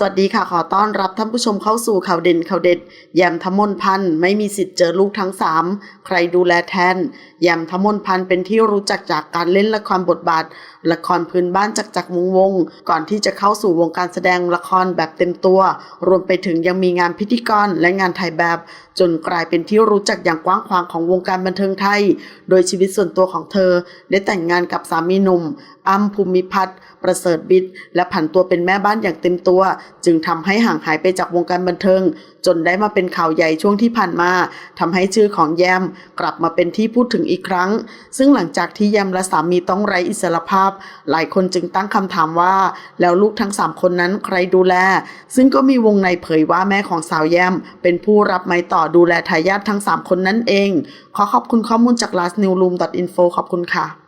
สวัสดีค่ะ ขอต้อนรับท่านผู้ชมเข้าสู่ข่าวเด่นข่าวเด็ดแยมทมนพันธ์ไม่มีสิทธิ์เจอลูกทั้งสามใครดูแลแทนแยมทมนพันธ์เป็นที่รู้จักจากการเล่นละครบทบาท ละครพื้นบ้านจักจักรวงวง ก่อนที่จะเข้าสู่วงการแสดงละครแบบเต็มตัว รวมไปถึงยังมีงานพิธีกรและงานถ่ายแบบ จนกลายเป็นที่รู้จักอย่างกว้างขวางของวงการบันเทิงไทย โดยชีวิตส่วนตัวของเธอ ได้แต่งงานกับสามีหนุ่มอ้ำภูมิพัฒน์ประเสริฐบิดและผันตัวเป็นแม่บ้านอย่างเต็มตัวจึงทำให้ห่างหายไปจากวงการบันเทิง จนได้มาเป็นข่าวใหญ่ช่วงที่ผ่านมาทำให้ชื่อของแยมกลับมาเป็นที่พูดถึงอีกครั้ง ซึ่งหลังจากที่แยมและสามีต้องไร้อิสรภาพ หลายคนจึงตั้งคำถามว่า แล้วลูกทั้งสามคนนั้นใครดูแล ซึ่งก็มีวงในเผยว่าแม่ของสาวแยมเป็นผู้รับไม้ต่อดูแลทายาททั้งสามคนนั่นเอง ขอขอบคุณข้อมูลจาก lastnewroom.info ขอบคุณค่ะ